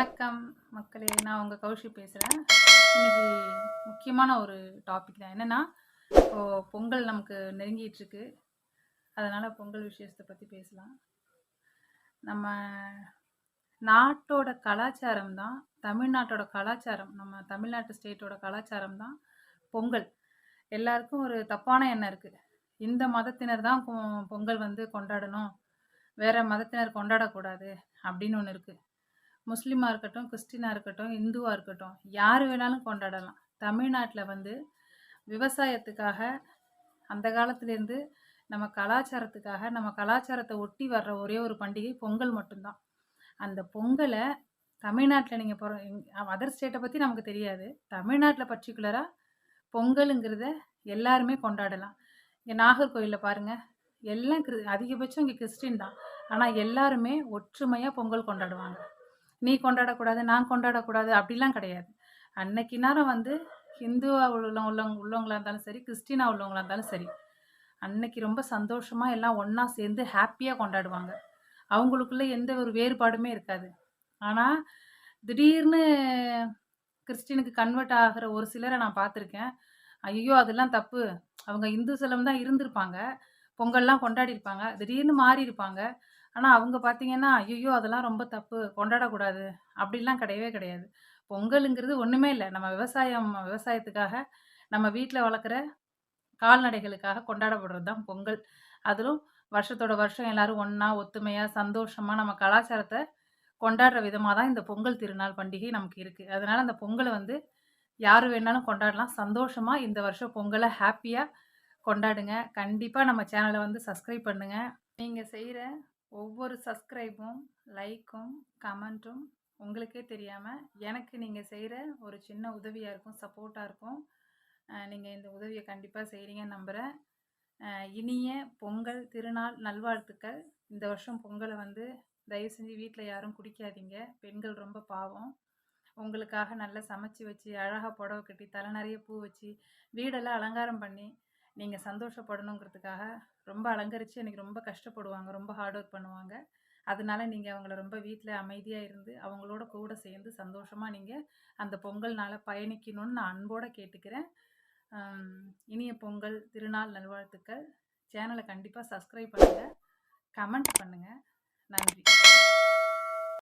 வணக்கம் மக்களே நான் உங்கள் கௌஷி பேசுகிறேன் இன்றைக்கி முக்கியமான ஒரு டாபிக் தான். என்னென்னா இப்போது பொங்கல் நமக்கு நெருங்கிட்டுருக்கு. அதனால் பொங்கல் விஷயத்தை பற்றி பேசலாம். நம்ம நாட்டோட கலாச்சாரம் தான் தமிழ்நாட்டோட கலாச்சாரம் நம்ம தமிழ்நாட்டு ஸ்டேட்டோட கலாச்சாரம் தான் பொங்கல். எல்லாருக்கும் ஒரு தப்பான எண்ணம் இருக்குது இந்த மதத்தினர் தான் பொங்கல் வந்து கொண்டாடணும். வேறு மதத்தினர் கொண்டாடக்கூடாது அப்படின்னு ஒன்று இருக்குது முஸ்லீமாக இருக்கட்டும் கிறிஸ்டினாக இருக்கட்டும் இந்துவாக இருக்கட்டும் யார் வேணாலும் கொண்டாடலாம். தமிழ்நாட்டில் வந்து விவசாயத்துக்காக அந்த காலத்துலேருந்து நம்ம கலாச்சாரத்துக்காக நம்ம கலாச்சாரத்தை ஒட்டி வர்ற ஒரே ஒரு பண்டிகை பொங்கல் மட்டும்தான். அந்த பொங்கலை தமிழ்நாட்டில் நீங்கள் போகிற அதர் ஸ்டேட்டை பற்றி நமக்கு தெரியாது. தமிழ்நாட்டில் பர்டிகுலராக பொங்கலுங்கிறத எல்லாருமே கொண்டாடலாம். இங்கே நாகர்கோவிலில் பாருங்கள் எல்லாம் கிறி அதிகபட்சம் இங்கே கிறிஸ்டின் தான். ஆனால் எல்லாருமே ஒற்றுமையாக பொங்கல் கொண்டாடுவாங்க. நீ கொண்டாடக்கூடாது நான் கொண்டாடக்கூடாது அப்படிலாம் கிடையாது. அன்னைக்கு நேரம் வந்து ஹிந்துவாக உள்ள உள்ளவங்க உள்ளவங்களா இருந்தாலும் சரி கிறிஸ்டினா உள்ளவங்களா இருந்தாலும் சரி அன்னைக்கு ரொம்ப சந்தோஷமாக எல்லாம் ஒன்றா சேர்ந்து ஹாப்பியாக கொண்டாடுவாங்க. அவங்களுக்குள்ள எந்த ஒரு வேறுபாடுமே இருக்காது. ஆனால் திடீர்னு கிறிஸ்டினுக்கு கன்வெர்ட் ஆகிற ஒரு சிலரை நான் பார்த்துருக்கேன். ஐயோ அதெல்லாம் தப்பு. அவங்க இந்து சிலம் தான் இருந்திருப்பாங்க. பொங்கல்லாம் கொண்டாடி இருப்பாங்க திடீர்னு மாறி இருப்பாங்க ஆனால் அவங்க பார்த்தீங்கன்னா ஐயோ அதெல்லாம் ரொம்ப தப்பு. கொண்டாடக்கூடாது. அப்படிலாம் கிடையவே கிடையாது. பொங்கலுங்கிறது ஒன்றுமே இல்லை. நம்ம விவசாயம் விவசாயத்துக்காக நம்ம வீட்டில் வளர்க்குற கால்நடைகளுக்காக கொண்டாடப்படுறது தான் பொங்கல். அதிலும் வருஷத்தோட வருஷம் எல்லாரும் ஒன்றா ஒத்துமையாக சந்தோஷமாக நம்ம கலாச்சாரத்தை கொண்டாடுற விதமாக தான் இந்த பொங்கல் திருநாள் பண்டிகை நமக்கு இருக்குது அதனால் அந்த பொங்கலை வந்து யார் வேணாலும் கொண்டாடலாம். சந்தோஷமாக இந்த வருஷம் பொங்கலை ஹாப்பியாக கொண்டாடுங்க. கண்டிப்பாக நம்ம சேனலை வந்து சப்ஸ்கிரைப் பண்ணுங்கள் நீங்கள் செய்கிற ஒவ்வொரு சப்ஸ்கிரைபும் லைக்கும் கமெண்ட்டும் உங்களுக்கே தெரியாமல் எனக்கு நீங்கள் செய்கிற ஒரு சின்ன உதவியாக இருக்கும் சப்போர்ட்டாக இருக்கும். நீங்கள் இந்த உதவியை கண்டிப்பாக செய்கிறீங்கன்னு நம்புகிறேன் இனிய பொங்கல் திருநாள் நல்வாழ்த்துக்கள். இந்த வருஷம் பொங்கலை வந்து தயவு செஞ்சு வீட்டில் யாரும் குடிக்காதீங்க. பெண்கள் ரொம்ப பாவம். உங்களுக்காக நல்லா சமைச்சு வச்சு அழகாக புடவை கட்டி தலை நிறைய பூ வச்சு வீடெல்லாம் அலங்காரம் பண்ணி நீங்கள் சந்தோஷப்படணுங்கிறதுக்காக ரொம்ப அலங்கரித்து எனக்கு ரொம்ப கஷ்டப்படுவாங்க ரொம்ப ஹார்ட் ஒர்க் பண்ணுவாங்க. அதனால நீங்கள் அவங்கள ரொம்ப வீட்டில் அமைதியாக இருந்து அவங்களோட கூட சேர்ந்து சந்தோஷமாக நீங்கள் அந்த பொங்கல்னால் பயணிக்கணும்னு நான் அன்போடு கேட்டுக்கிறேன். இனிய பொங்கல் திருநாள் நல்வாழ்த்துக்கள். சேனலை கண்டிப்பாக சப்ஸ்கிரைப் பண்ணுங்கள் கமெண்ட் பண்ணுங்கள் நன்றி.